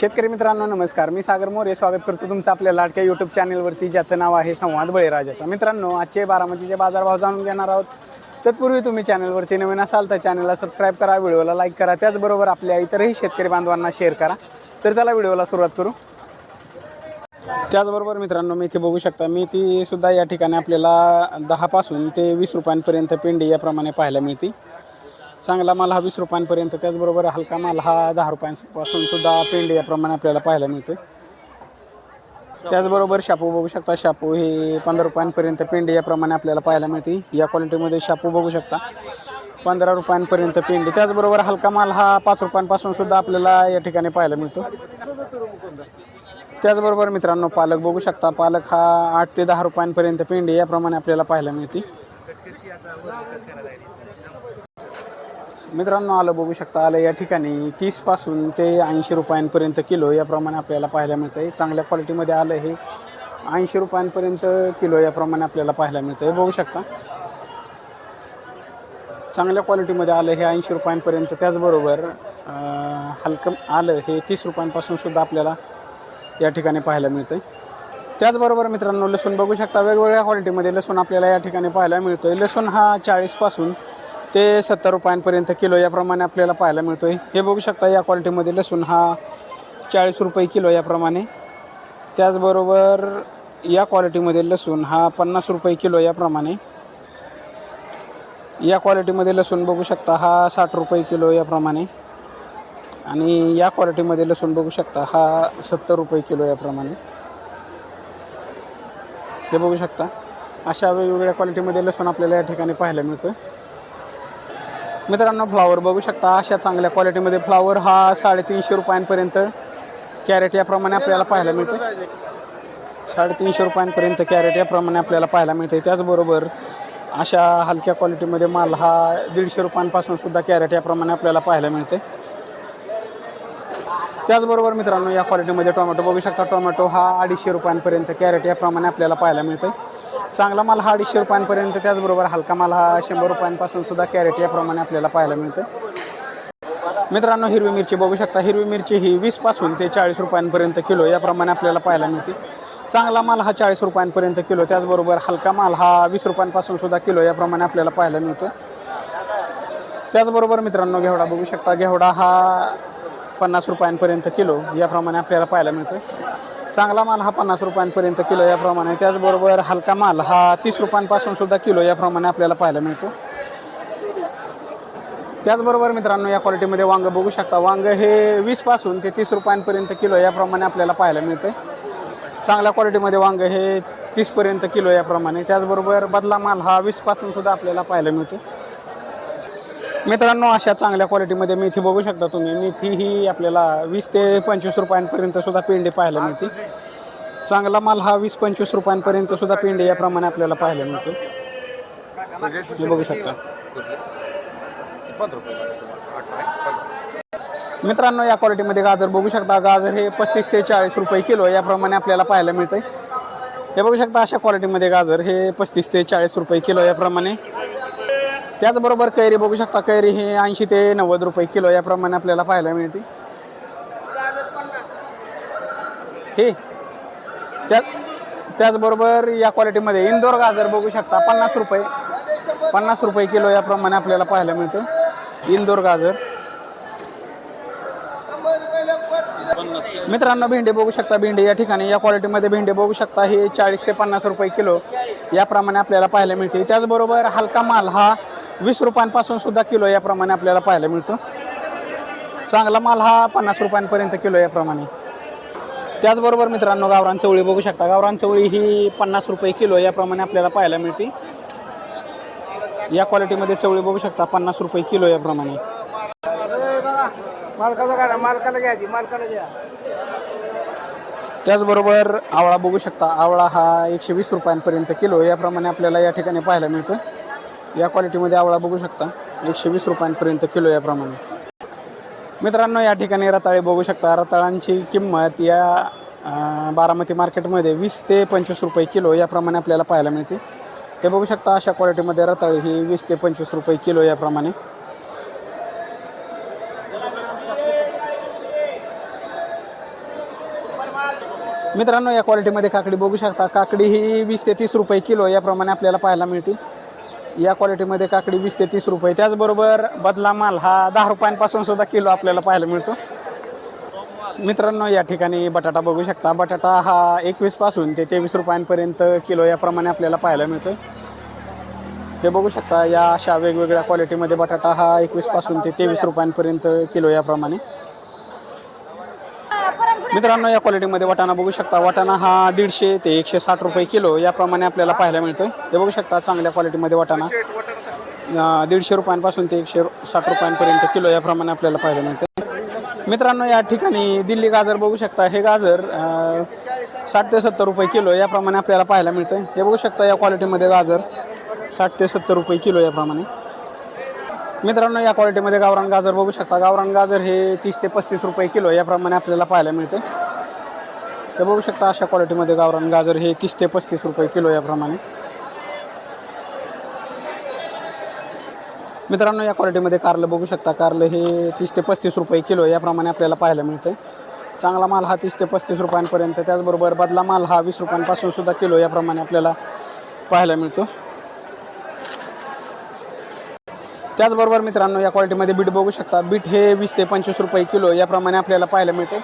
शेतकरी मित्रांनो नमस्कार. मी सागर मोरे. स्वागत करतो तुमचं आपल्या लाडक्या यूट्यूब चॅनलवरती ज्याचं नाव आहे संवाद बळीराजाचा. मित्रांनो आजचे बारामतीचे बाजारभाव जाणून घेणार आहोत. तत्पूर्वी तुम्ही चॅनलवरती नवीन असाल तर चॅनलला सबस्क्राईब करा व्हिडिओला लाईक करा. त्याचबरोबर आपल्या इतरही शेतकरी बांधवांना शेअर करा. तर चला व्हिडिओला सुरुवात करू. त्याचबरोबर मित्रांनो मेथी बघू शकता मेथी सुद्धा या ठिकाणी आपल्याला दहापासून ते वीस रुपयांपर्यंत पेंडी याप्रमाणे पाहायला मिळते. चांगला माल हा वीस रुपयांपर्यंत त्याचबरोबर हलका माल हा दहा रुपयांपासून सुद्धा पेंड याप्रमाणे आपल्याला पाहायला मिळतो त्याचबरोबर शापू बघू शकता शापू हे पंधरा रुपयांपर्यंत पेंडी याप्रमाणे आपल्याला पाहायला मिळते या क्वालिटीमध्ये शापू बघू शकता. पंधरा रुपयांपर्यंत पेंडी त्याचबरोबर हलका माल हा पाच रुपयांपासून सुद्धा आपल्याला या ठिकाणी पाहायला मिळतो त्याचबरोबर मित्रांनो पालक बघू शकता. पालक हा आठ ते दहा रुपयांपर्यंत पेंडी याप्रमाणे आपल्याला पाहायला मिळते मित्रांनो आलं बघू शकता आलं या ठिकाणी. तीसपासून ते ऐंशी रुपयांपर्यंत किलो याप्रमाणे आपल्याला पाहायला मिळतं आहे चांगल्या क्वालिटीमध्ये आलं हे. ऐंशी रुपयांपर्यंत किलो याप्रमाणे आपल्याला पाहायला मिळतं आहे बघू शकता. चांगल्या क्वालिटीमध्ये आलं हे ऐंशी रुपयांपर्यंत. त्याचबरोबर हलकं आलं हे तीस रुपयांपासून सुद्धा आपल्याला या ठिकाणी पाहायला मिळतं आहे त्याचबरोबर मित्रांनो लसूण बघू शकता वेगवेगळ्या क्वालिटीमध्ये लसूण आपल्याला या ठिकाणी पाहायला मिळतो आहे लसूण हा चाळीसपासून ते सत्तर रुपयांपर्यंत किलो याप्रमाणे आपल्याला पाहायला मिळतो आहे हे बघू शकता या क्वालिटीमध्ये लसूण हा चाळीस रुपये किलो याप्रमाणे. त्याचबरोबर या क्वालिटीमध्ये लसूण हा पन्नास रुपये किलो याप्रमाणे. या क्वालिटीमध्ये लसूण बघू शकता हा साठ रुपये किलो याप्रमाणे. आणि या क्वालिटीमध्ये लसूण बघू शकता हा सत्तर रुपये किलो याप्रमाणे. हे बघू शकता अशा वेगवेगळ्या क्वालिटीमध्ये लसूण आपल्याला या ठिकाणी पाहायला मिळतं मित्रांनो फ्लावर बघू शकता अशा चांगल्या क्वालिटीमध्ये फ्लावर हा साडेतीनशे रुपयांपर्यंत कॅरेट याप्रमाणे आपल्याला पाहायला मिळतं. साडेतीनशे रुपयांपर्यंत कॅरेट याप्रमाणे आपल्याला पाहायला मिळते. त्याचबरोबर अशा हलक्या क्वालिटीमध्ये माल हा दीडशे रुपयांपासून सुद्धा कॅरेट याप्रमाणे आपल्याला पाहायला मिळते. त्याचबरोबर मित्रांनो या क्वालिटीमध्ये टोमॅटो बघू शकता. टोमॅटो हा अडीचशे रुपयांपर्यंत कॅरेट याप्रमाणे आपल्याला पाहायला मिळतं. चांगला माल हा अडीचशे रुपयांपर्यंत त्याचबरोबर हलका माल हा शंभर रुपयांपासून सुद्धा कॅरेट याप्रमाणे आपल्याला पाहायला मिळतं मित्रांनो हिरवी मिरची बघू शकता. हिरवी मिरची ही वीसपासून ते चाळीस रुपयांपर्यंत किलो याप्रमाणे आपल्याला पाहायला मिळते. चांगला माल हा चाळीस रुपयांपर्यंत किलो त्याचबरोबर हलका माल हा वीस रुपयांपासून सुद्धा किलो याप्रमाणे आपल्याला पाहायला मिळतो. त्याचबरोबर मित्रांनो घेवडा बघू शकता. घेवडा हा पन्नास रुपयांपर्यंत किलो याप्रमाणे आपल्याला पाहायला मिळतो चांगला माल हा पन्नास रुपयांपर्यंत किलो याप्रमाणे. त्याचबरोबर हलका माल हा तीस रुपयांपासून सुद्धा किलो याप्रमाणे आपल्याला पाहायला मिळतो. त्याचबरोबर मित्रांनो या क्वालिटीमध्ये वांग बघू शकता. वांग हे वीसपासून ते तीस रुपयांपर्यंत किलो याप्रमाणे आपल्याला पाहायला मिळतं चांगल्या क्वालिटीमध्ये वांग हे तीसपर्यंत किलो याप्रमाणे. त्याचबरोबर बदला माल हा वीसपासून सुद्धा आपल्याला पाहायला मिळतो मित्रांनो अशा चांगल्या क्वालिटीमध्ये मेथी बघू शकता तुम्ही. मेथी ही आपल्याला वीस ते पंचवीस रुपयांपर्यंत सुद्धा पेंडी पाहायला मिळते. चांगला माल हा वीस पंचवीस रुपयांपर्यंत सुद्धा पेंडे याप्रमाणे आपल्याला पाहायला मिळतो. बघू शकता. मित्रांनो या क्वालिटीमध्ये गाजर बघू शकता. गाजर हे पस्तीस ते चाळीस रुपये किलो याप्रमाणे आपल्याला पाहायला मिळते हे बघू शकता अशा क्वालिटीमध्ये गाजर हे पस्तीस ते चाळीस रुपये किलो याप्रमाणे. त्याचबरोबर कैरी बघू शकता कैरी ही ऐंशी ते नव्वद रुपये किलो याप्रमाणे आपल्याला पाहायला मिळते. हे. त्या त्याचबरोबर या क्वालिटीमध्ये इंदोर गाजर बघू शकता पन्नास रुपये. पन्नास रुपये किलो याप्रमाणे आपल्याला पाहायला मिळतं. इंदोर गाजर. मित्रांनो भेंडी बघू शकता भेंडी या ठिकाणी या क्वालिटीमध्ये भेंडी बघू शकता हे चाळीस ते पन्नास रुपये किलो याप्रमाणे आपल्याला पाहायला मिळते. त्याचबरोबर हलका माल हा वीस रुपयांपासून सुद्धा किलो याप्रमाणे आपल्याला पाहायला मिळतो. चांगला माल हा पन्नास रुपयांपर्यंत किलो याप्रमाणे. त्याचबरोबर मित्रांनो गावरान चवळी बघू शकता. गावरान चवळी ही पन्नास रुपये किलो याप्रमाणे आपल्याला पाहायला मिळते. या क्वालिटीमध्ये चवळी बघू शकता पन्नास रुपये किलो याप्रमाणे. मालकाचा गाडा मालकाला घ्यायची मालकाला घ्या. त्याचबरोबर आवळा बघू शकता. आवळा हा एकशे वीस रुपयांपर्यंत किलो याप्रमाणे आपल्याला या ठिकाणी पाहायला मिळतो या क्वालिटीमध्ये आवळा बघू शकता. एकशे वीस रुपयांपर्यंत किलो याप्रमाणे. मित्रांनो या ठिकाणी रताळे बघू शकता. रताळांची किंमत या बारामती मार्केटमध्ये वीस ते पंचवीस रुपये किलो याप्रमाणे आपल्याला पाहायला मिळते. हे बघू शकता अशा क्वालिटीमध्ये रताळी ही वीस ते पंचवीस रुपये किलो याप्रमाणे. मित्रांनो या क्वालिटीमध्ये काकडी बघू शकता. काकडी ही वीस ते तीस रुपये किलो याप्रमाणे आपल्याला पाहायला मिळते. या क्वालिटीमध्ये काकडी वीस ते तीस रुपये. त्याचबरोबर बदला माल हा दहा रुपयांपासून सुद्धा किलो आपल्याला पाहायला मिळतो. मित्रांनो या ठिकाणी बटाटा बघू शकता. बटाटा हा एकवीसपासून ते तेवीस रुपयांपर्यंत किलो याप्रमाणे आपल्याला पाहायला मिळतो हे बघू शकता या अशा वेगवेगळ्या क्वालिटीमध्ये बटाटा हा एकवीसपासून ते तेवीस रुपयांपर्यंत किलो याप्रमाणे. मित्रांनो या क्वालिटीमध्ये वाटाणा बघू शकता. वाटाणा हा दीडशे ते एकशे साठ रुपये किलो याप्रमाणे आपल्याला पाहायला मिळतो हे बघू शकता चांगल्या क्वालिटीमध्ये वाटाणा. दीडशे रुपयांपासून ते एकशे साठ रुपयांपर्यंत किलो याप्रमाणे आपल्याला पाहायला मिळतं मित्रांनो या ठिकाणी दिल्ली गाजर बघू शकता. हे गाजर साठ ते सत्तर रुपये किलो याप्रमाणे आपल्याला पाहायला मिळतं हे बघू शकता या क्वालिटीमध्ये गाजर साठ ते सत्तर रुपये किलो याप्रमाणे. मित्रांनो या क्वालिटीमध्ये गावरान गाजर बघू शकता. गावरान गाजर हे तीस ते पस्तीस रुपये किलो याप्रमाणे आपल्याला पाहायला मिळते. ते बघू शकता अशा क्वालिटीमध्ये गावरान गाजर हे तीस ते पस्तीस रुपये किलो याप्रमाणे. मित्रांनो या क्वालिटीमध्ये कारलं बघू शकता. कारलं हे तीस ते पस्तीस रुपये किलो याप्रमाणे आपल्याला पाहायला मिळतं. चांगला माल हा तीस ते पस्तीस रुपयांपर्यंत. त्याचबरोबर बदला माल हा वीस रुपयांपासून सुद्धा किलो याप्रमाणे आपल्याला पाहायला मिळतो. त्याचबरोबर मित्रांनो या क्वालिटीमध्ये बीट बघू शकता. बीट हे वीस ते पंचवीस रुपये किलो याप्रमाणे आपल्याला पाहायला मिळते.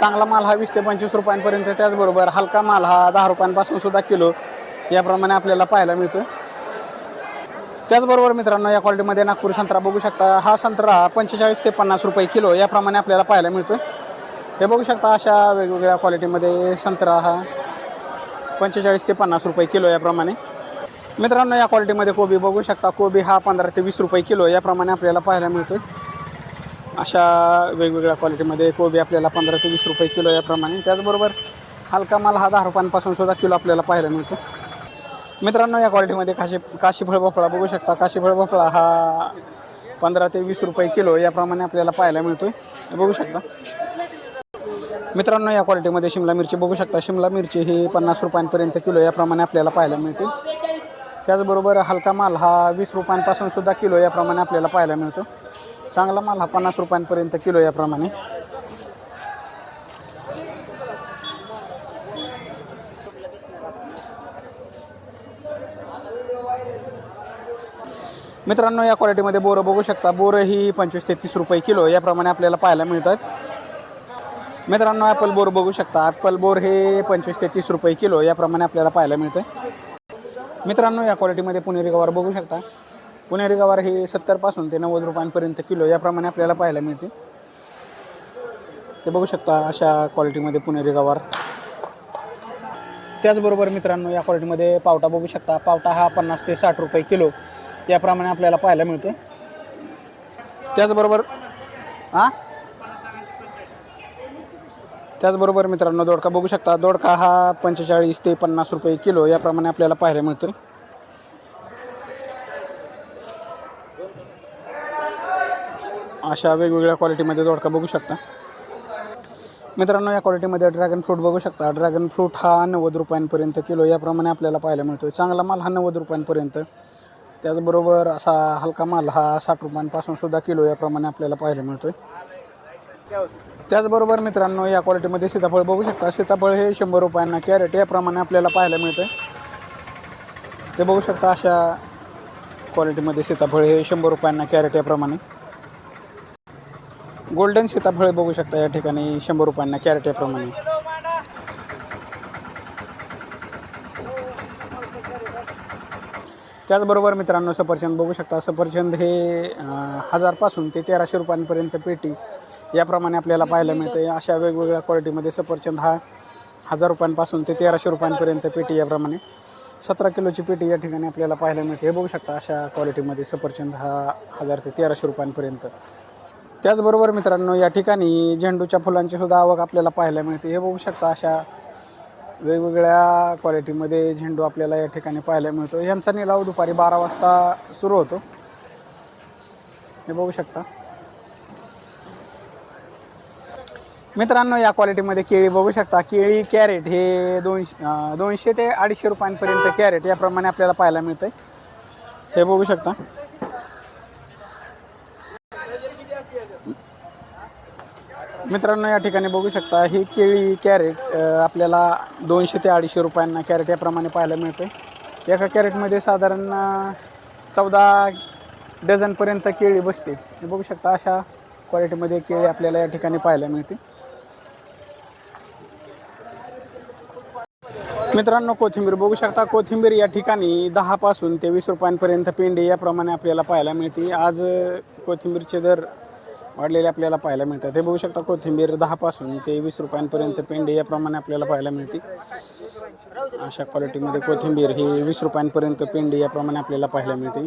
चांगला माल हा वीस ते पंचवीस रुपयांपर्यंत त्याचबरोबर हलका माल हा दहा रुपयांपासून सुद्धा किलो याप्रमाणे आपल्याला पाहायला मिळतो त्याचबरोबर मित्रांनो या क्वालिटीमध्ये नागपूर संत्रा बघू शकता. हा संत्रा पंचेचाळीस ते पन्नास रुपये किलो याप्रमाणे आपल्याला पाहायला मिळतो हे बघू शकता अशा वेगवेगळ्या क्वालिटीमध्ये संत्रा हा पंचेचाळीस ते पन्नास रुपये किलो याप्रमाणे. मित्रांनो या क्वालिटीमध्ये कोबी बघू शकता. कोबी हा पंधरा ते वीस रुपये किलो याप्रमाणे आपल्याला पाहायला मिळतो अशा वेगवेगळ्या क्वालिटीमध्ये कोबी आपल्याला पंधरा ते वीस रुपये किलो याप्रमाणे. त्याचबरोबर हलका माल हा दहा रुपयांपासून सुद्धा किलो आपल्याला पाहायला मिळतो. मित्रांनो या क्वालिटीमध्ये काशी काशीफळ भोपळा बघू शकता. काशीफळ भोपळा हा पंधरा ते वीस रुपये किलो याप्रमाणे आपल्याला पाहायला मिळतो आहे बघू शकता. मित्रांनो या क्वालिटीमध्ये शिमला मिरची बघू शकता. शिमला मिरची ही पन्नास रुपयांपर्यंत किलो याप्रमाणे आपल्याला पाहायला मिळते. त्याचबरोबर हलका माल हा वीस रुपयांपासून सुद्धा किलो याप्रमाणे आपल्याला पाहायला मिळतो. चांगला माल हा पन्नास रुपयांपर्यंत किलो याप्रमाणे. मित्रांनो या क्वालिटीमध्ये बोरं बघू शकता. बोरं ही पंचवीस ते तीस रुपये किलो याप्रमाणे आपल्याला पाहायला मिळतात. मित्रांनो ॲपल बोर बघू शकता. ॲपल बोर हे पंचवीस ते तीस रुपये किलो याप्रमाणे आपल्याला पाहायला मिळतं मित्रांनो या क्वालिटीमध्ये पुणेरी गवार बघू शकता. पुणेरी गवार ही सत्तरपासून ते नव्वद रुपयांपर्यंत किलो याप्रमाणे आपल्याला पाहायला मिळते. ते बघू शकता अशा क्वालिटीमध्ये पुणेरी गवार त्याचबरोबर मित्रांनो या क्वालिटीमध्ये पावटा बघू शकता. पावटा हा पन्नास ते साठ रुपये किलो याप्रमाणे आपल्याला पाहायला मिळतो. त्याचबरोबर हां त्याचबरोबर मित्रांनो दोडका बघू शकता. दोडका हा पंचेचाळीस ते पन्नास रुपये किलो याप्रमाणे आपल्याला पाहायला मिळतो अशा वेगवेगळ्या क्वालिटीमध्ये दोडका बघू शकता. मित्रांनो या क्वालिटीमध्ये ड्रॅगन फ्रूट बघू शकता. ड्रॅगन फ्रूट हा नव्वद रुपयांपर्यंत किलो याप्रमाणे आपल्याला पाहायला मिळतो चांगला माल हा नव्वद रुपयांपर्यंत. त्याचबरोबर असा हलका माल हा साठ रुपयांपासून सुद्धा किलो याप्रमाणे आपल्याला पाहायला मिळतो त्याचबरोबर मित्रांनो या क्वालिटीमध्ये सीताफळ बघू शकता. सीताफळ हे शंभर रुपयांना कॅरेट याप्रमाणे आपल्याला पाहायला मिळतं ते बघू शकता अशा क्वालिटीमध्ये सीताफळ हे शंभर रुपयांना कॅरेट याप्रमाणे. गोल्डन सीताफळ बघू शकता या ठिकाणी शंभर रुपयांना कॅरेट याप्रमाणे. त्याचबरोबर मित्रांनो सफरचंद बघू शकता. सफरचंद हे हजारपासून ते तेराशे रुपयांपर्यंत पेटी याप्रमाणे आपल्याला पाहायला मिळतं अशा वेगवेगळ्या क्वालिटीमध्ये सफरचंद हा हजार रुपयांपासून ते तेराशे रुपयांपर्यंत पेटी याप्रमाणे. सतरा किलोची पेटी या ठिकाणी आपल्याला पाहायला मिळते. हे बघू शकता अशा क्वालिटीमध्ये सफरचंद हा हजार ते तेराशे रुपयांपर्यंत. त्याचबरोबर मित्रांनो या ठिकाणी झेंडूच्या फुलांची सुद्धा आवक आपल्याला पाहायला मिळते. हे बघू शकता अशा वेगवेगळ्या क्वालिटीमध्ये झेंडू आपल्याला या ठिकाणी पाहायला मिळतो. यांचा निलाव दुपारी बारा वाजता सुरू होतो. हे बघू शकता. मित्रांनो या क्वालिटीमध्ये केळी बघू शकता. केळी कॅरेट हे दोनशे दोनशे ते अडीचशे रुपयांपर्यंत कॅरेट याप्रमाणे आपल्याला पाहायला मिळतं आहे हे बघू शकता. मित्रांनो या ठिकाणी बघू शकता ही केळी कॅरेट आपल्याला दोनशे ते अडीचशे रुपयांना कॅरेट याप्रमाणे पाहायला मिळते एका कॅरेटमध्ये साधारण चौदा डझनपर्यंत केळी बसते. हे बघू शकता अशा क्वालिटीमध्ये केळी आपल्याला या ठिकाणी पाहायला मिळते. मित्रांनो कोथिंबीर बघू शकता. कोथिंबीर या ठिकाणी दहापासून ते वीस रुपयांपर्यंत पेंडी याप्रमाणे आपल्याला पाहायला मिळते. आज कोथिंबीरचे दर वाढलेले आपल्याला पाहायला मिळतात. हे बघू शकता कोथिंबीर दहापासून ते वीस रुपयांपर्यंत पेंडी याप्रमाणे आपल्याला पाहायला मिळते. अशा क्वालिटीमध्ये कोथिंबीर ही वीस रुपयांपर्यंत पेंडी याप्रमाणे आपल्याला पाहायला मिळते.